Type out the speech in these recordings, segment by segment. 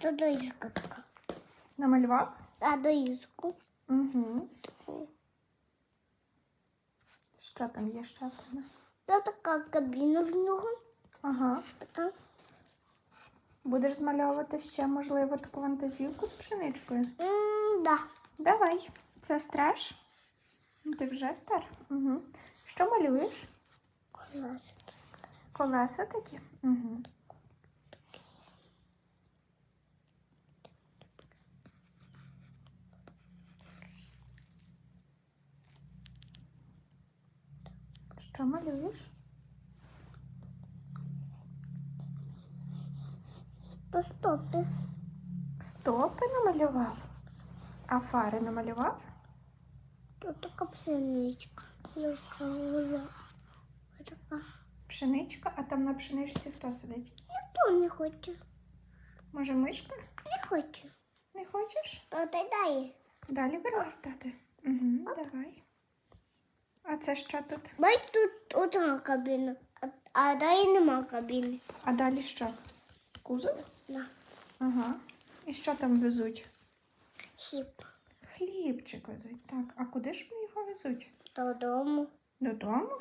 Тут доїзка така. Намалював? А доїзку. Угу. Що там є ще? Тут така кабіна в нього. Ага. Така. Будеш змальовувати ще, можливо, таку вантажівку з пшеничкою? М, Да. Давай. Це страж? Ти вже стар? Угу. Що малюєш? Клас. Колеса такі? Угу. Що малюєш? То стопи. Стопи намалював. А фари намалював? Тут така пшеничка. Така. Пшеничка, а там на пшеничці хто сидить? Ніхто не хоче. Може, мишка? Не хоче. Не хочеш? То ти дай. Далі перевертати. Угу, давай. А це що тут? Бать тут одна кабіна, а, а далі нема кабіни. А далі що? Кузов? Да. Ага. І що там везуть? Хіп. Хлібчик везуть. Так, а куди ж вони його везуть? Додому. Додому?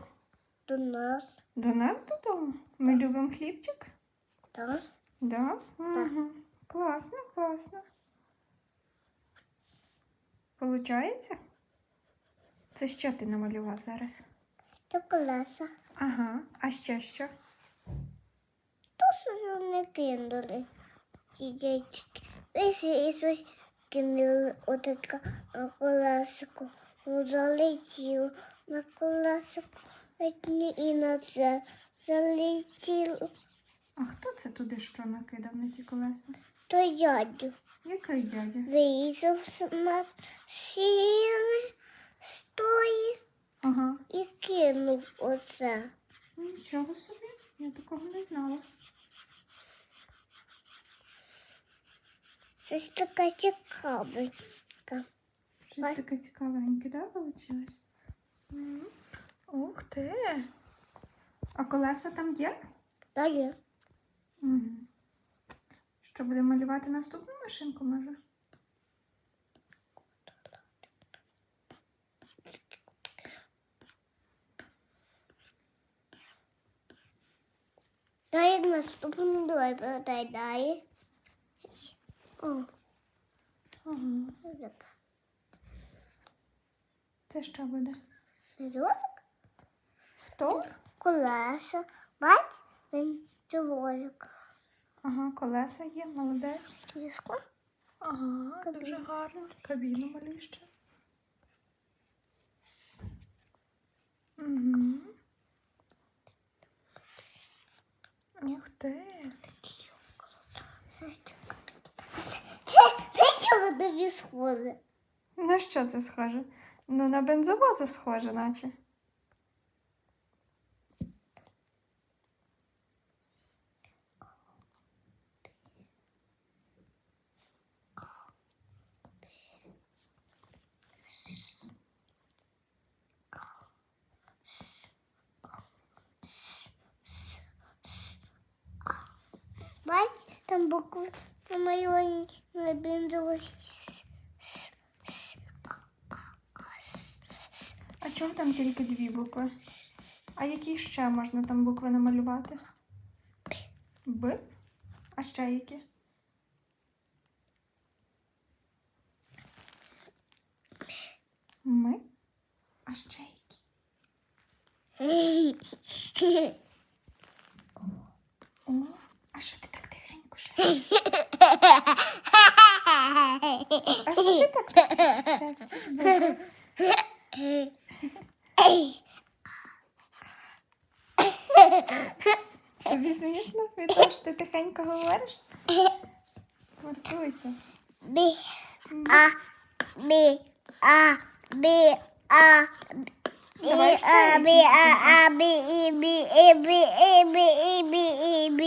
До нас. До нас додому? Ми любимо хлібчик? Так. Да? Угу. Класно, класно. Получається? Це що ти намалював зараз? Це колеса. Ага. А ще що? То що вони кинули. Ці дядьки. Вийшли і щось кинули отака на колесико. Ну, залетіло на колесико. Одні І на це залетіло. А хто це туди що накидав на ті колеса? То дядю. Який дядя? Вийшов з машини, стоїть Ага. і кинув оце. Нічого собі, я такого не знала. Щось таке цікавеньке. Щось Ой. таке цікавеньке, да, вийшло? Ух ти. А колеса там є? Далі. Угу. Що буде малювати наступну машинку, може? Далі наступну давай передай далі. О, Ага. так. Це що буде? Зв'язок, Хто? колеса. Бач, він цілозик. Ага, колеса є, молодець. Діско. Ага, Кабіну. дуже гарно. Кабіну малюєш ще. Угу. Ух ти. Це, тобі схоже? На що це схоже? Ну, на бензовоза схоже, наче. Бач, там букви намальовані на бензовій. А чого там тільки дві букви? А які ще можна там букви намалювати? Б? А ще які? Ми? А ще які? О, а що ти так тихенько ще? А що ти так? Тобі смішно від того, що ти тихенько говориш? Маркуйся. Бі, а, бі, а, бі, а, бі, а, бі, а, бі, і, бі, і, бі, і, бі, і, бі, і, бі,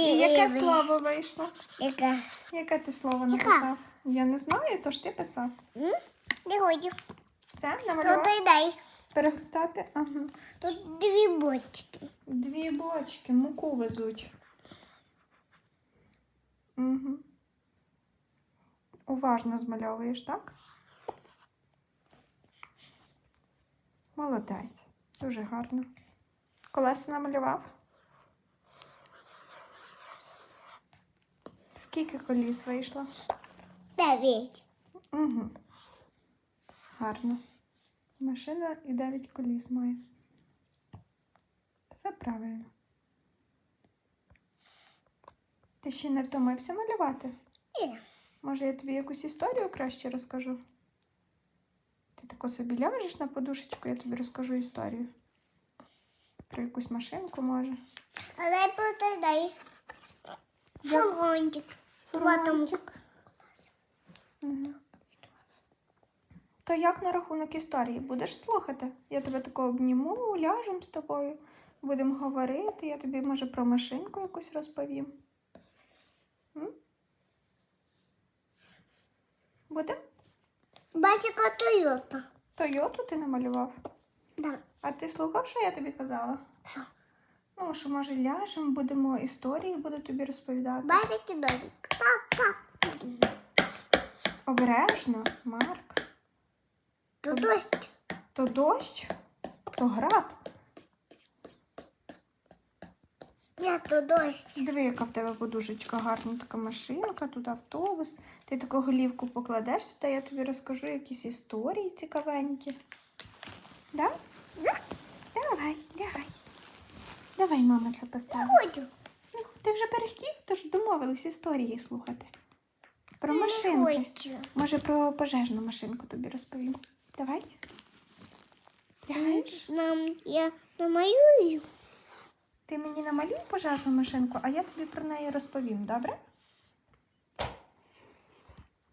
яке слово вийшло? Яке? Яке ти слово написав? Я не знаю, то ж ти писав. М? Не годі. Все, Ну, намалював? дай, дай. Перегортати? Ага. Тут дві бочки. Дві бочки, муку везуть. Угу. уважно змальовуєш, так? Молодець. Дуже гарно. Колеса намалював? Скільки коліс вийшло? Дев'ять. Угу. Гарно. Машина і 9 коліс має. Все правильно. Ти ще не втомився малювати? Ні. Може, я тобі якусь історію краще розкажу? Ти тако собі ляжеш на подушечку, я тобі розкажу історію. Про якусь машинку, може. А дай подай. Фургончик. Мгм. То як на рахунок історії? Будеш слухати? Я тебе тако обніму, ляжем з тобою, будемо говорити, я тобі, може, про машинку якусь розповім. М? Будем? Бачика Тойота. Тойоту ти намалював. Да. А ти слухав, що я тобі казала? Що? Ну, що може ляжем, будемо історії, буду тобі розповідати. Дозик. Папа. Обережно, Марк. Тут ось. То дощ, то град. Я тут ось. Диви, яка в тебе подушечка гарна, така машинка, тут автобус. Ти таку голівку покладеш сюди, я тобі розкажу якісь історії цікавенькі. Да? Да. Давай, лягай. Давай, мама, це поставить. Хочу. Ну, ти вже перехтів, тож домовились історії слухати. Про Не машинки. хочу. Може, про пожежну машинку тобі розповім. Давай. Лягаєш? Нам я намалюю. Ти мені намалюй пожежну машинку, а я тобі про неї розповім, добре?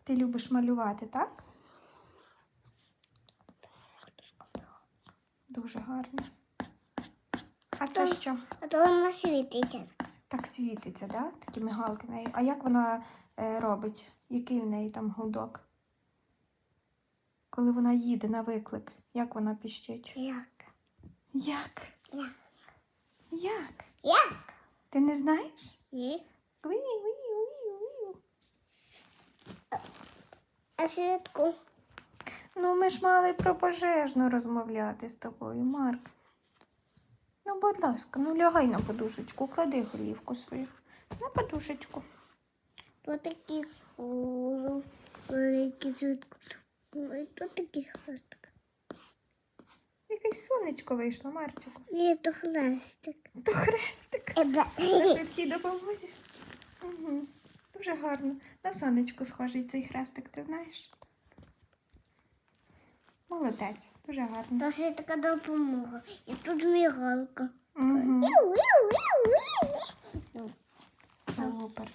Ти любиш малювати, так? Дуже гарно. А це Так. що? А то вона світиться. Так світиться, да? Такі мигалки в неї. А як вона е, робить? Який в неї там гудок? Коли вона їде на виклик, як вона піщить? Як? Як? Як? Як? Як? Ти не знаєш? Ні. А світку? Ну, ми ж мали про пожежну розмовляти з тобою, Марк. Ну, будь ласка, ну лягай на подушечку, клади голівку свою. На подушечку. Тут такі великі. Ой, тут такі хвостик. Якесь сонечко вийшло, Марчику. Ні, то хрестик. То хрестик. Е. На швидкій допомозі. Угу. Дуже гарно. На сонечко схожий цей хрестик, ти знаєш? Молодець, дуже гарно. Та ще така допомога. І тут мігалка. Угу. Супер.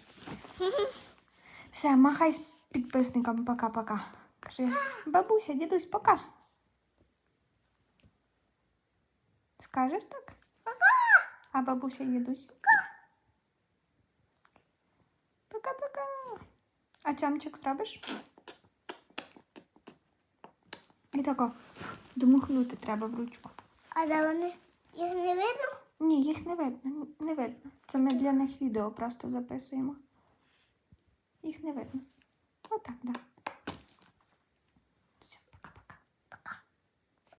Все, махай підписникам пока-пока. Кажи, бабуся, дідусь, пока. Скажеш так? А бабуся, дідусь? Пока-пока. А цямчик зробиш? І тако домухнути треба в ручку. А де вони? Їх не видно? Ні, їх не видно, не видно. Це ми для них відео просто записуємо. Їх не видно. Отак, так. Да.